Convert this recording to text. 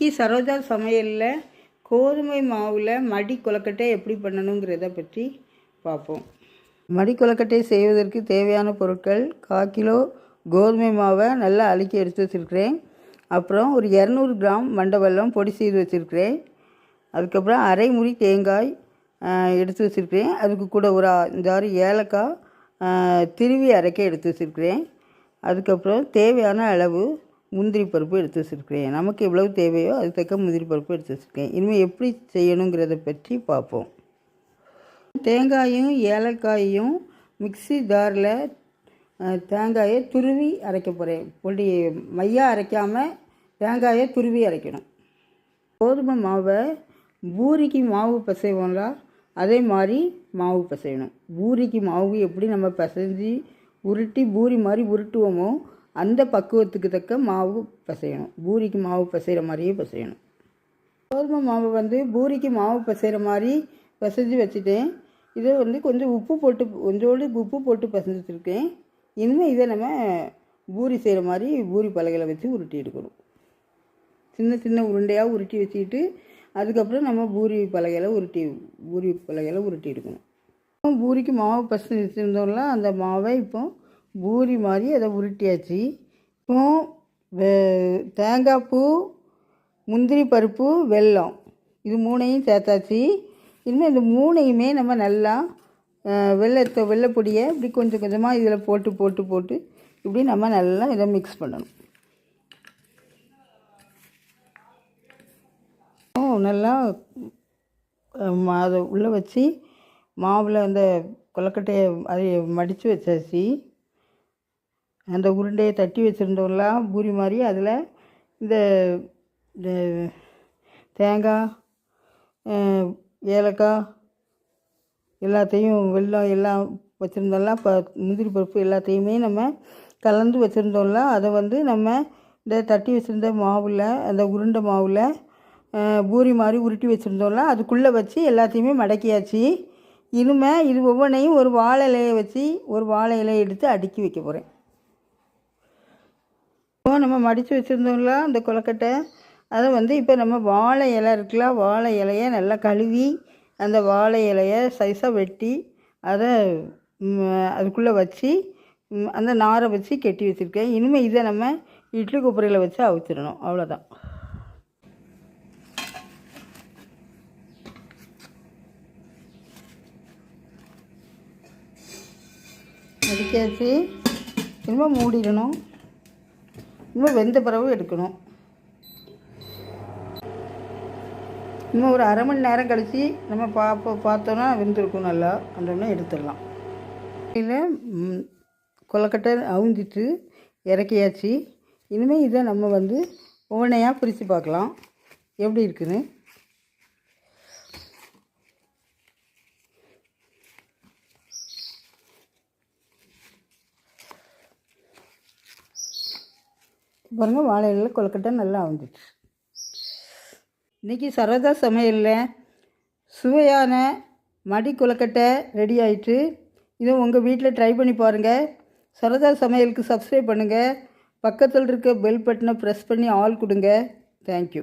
இன்னைக்கு சரோஜா சமையலில் கோதுமை மாவில் மடி கொலக்கட்டை எப்படி பண்ணணுங்கிறத பற்றி பார்ப்போம். மடி கொலக்கட்டை செய்வதற்கு தேவையான பொருட்கள் கால் கிலோ கோதுமை மாவை நல்லா அழுக்கி எடுத்து வச்சுருக்கிறேன். அப்புறம் ஒரு இரநூறு கிராம் மண்டவெல்லம் பொடி செய்து வச்சுருக்கிறேன். அதுக்கப்புறம் அரை முறி தேங்காய் எடுத்து வச்சுருக்கிறேன். அதுக்கு கூட ஒரு இந்த ஆறு ஏலக்காய் திருவி அரைக்க எடுத்து வச்சுருக்கிறேன். அதுக்கப்புறம் தேவையான அளவு முந்திரி பருப்பு எடுத்து வச்சுருக்கிறேன். நமக்கு எவ்வளவு தேவையோ அதுக்கு தக்க முந்திரி பருப்பு எடுத்து வச்சுருக்கேன். இனிமேல் எப்படி செய்யணுங்கிறத பற்றி பார்ப்போம். தேங்காயும் ஏலக்காயும் மிக்ஸி ஜாரில் தேங்காயை துருவி அரைக்க போகிறேன் பொடி மையாக அரைக்காமல் தேங்காயை துருவி அரைக்கணும். கோதுமை மாவை பூரிக்கு மாவு பிசைவோம்ல அதே மாதிரி மாவு பிசையணும். பூரிக்கு மாவு எப்படி நம்ம பிசைஞ்சு உருட்டி பூரி மாதிரி உருட்டுவோமோ அந்த பக்குவத்துக்கு தக்க மாவு பிசையணும். பூரிக்கு மாவு பிசைகிற மாதிரியே பிசையணும். கோதுமை மாவு வந்து பூரிக்கு மாவு பிசைகிற மாதிரி பிசைஞ்சு வச்சுட்டேன். இதை வந்து கொஞ்சம் உப்பு போட்டு கொஞ்சோடு உப்பு போட்டு பிசைஞ்சு இனிமேல் இதை நம்ம பூரி செய்கிற மாதிரி பூரி பலகையில் வச்சு உருட்டி எடுக்கணும். சின்ன சின்ன உருண்டையாக உருட்டி வச்சுக்கிட்டு அதுக்கப்புறம் நம்ம பூரி பலகையில் உருட்டி பூரி பலகையில் உருட்டி எடுக்கணும். பூரிக்கு மாவு பசங்க வச்சுருந்தோம்ல அந்த மாவை இப்போ பூரி மாதிரி அதை உருட்டியாச்சு. இப்போ தேங்காய் பூ முந்திரி பருப்பு வெல்லம். இது மூணையும் சேர்த்தாச்சு. இனிமேல் இந்த மூணையுமே நம்ம நல்லா வெள்ளத்தை வெள்ளைப்பொடியை இப்படி கொஞ்சம் கொஞ்சமாக இதில் போட்டு போட்டு போட்டு இப்படி நம்ம நல்லா இதை மிக்ஸ் பண்ணணும். நல்லா மா- அதை உள்ளே வச்சு மாவில் அந்த கொலக்கட்டையை அதை மடித்து வச்சாச்சு. அந்த உருண்டையை தட்டி வச்சுருந்தோம்லாம் பூரி மாதிரி. அதில் இந்த தேங்காய் ஏலக்காய் எல்லாத்தையும் வெள்ளம் எல்லாம் வச்சுருந்தோம்ல இப்போ முந்திரி பருப்பு எல்லாத்தையுமே நம்ம கலந்து வச்சுருந்தோம்ல அதை வந்து நம்ம இந்த தட்டி வச்சுருந்த மாவில் அந்த உருண்டை மாவில் பூரி மாதிரி உருட்டி வச்சுருந்தோம்ல அதுக்குள்ளே வச்சு எல்லாத்தையுமே மடக்கியாச்சு. இனிமே இது ஒவ்வொன்றையும் ஒரு வாழை இலையை வச்சு ஒரு வாழை இலையை எடுத்து அடுக்கி வைக்க போகிறேன் நம்ம மடித்து வச்சுருந்தோம்ல அந்த கொலக்கட்டை அதை வந்து இப்போ நம்ம வாழை இலை இருக்குல்ல வாழை இலையை நல்லா கழுவி அந்த வாழை இலையை சைஸாக வெட்டி அதை அதுக்குள்ளே வச்சு அந்த நாரை வச்சு கெட்டி வச்சுருக்கேன். இனிமேல் இதை நம்ம இட்லி கொப்பரையில் வச்சு அவிச்சிடணும். அவ்வளோதான் அதுக்காச்சு இனிமேல் மூடிடணும். இன்னும் வெந்த பிறகு எடுக்கணும். இன்னும் ஒரு அரை மணி நேரம் கழித்து நம்ம பார்ப்போம் பார்த்தோன்னா வெந்திருக்கும் நல்லா. அந்தோடனே எடுத்துடலாம். இதில் கொலக்கட்டை அவுந்திட்டு இறக்கியாச்சு. இனிமேல் இதை நம்ம வந்து ஒவ்வொன்றையாக பிரித்து பார்க்கலாம். எப்படி இருக்குதுன்னு பாருங்கள் வாழை இலையில் கொழுக்கட்டை நல்லா வந்துச்சு இன்றைக்கி சரதா சமையலில் சுவையான மடி கொழுக்கட்டை ரெடி ஆயிட்டு இதை உங்கள் வீட்டில் ட்ரை பண்ணி பாருங்கள் சரதா சமையலுக்கு சப்ஸ்கிரைப் பண்ணுங்கள் பக்கத்தில் இருக்க பெல் பட்டனை ப்ரெஸ் பண்ணி ஆல் கொடுங்க. தேங்க்யூ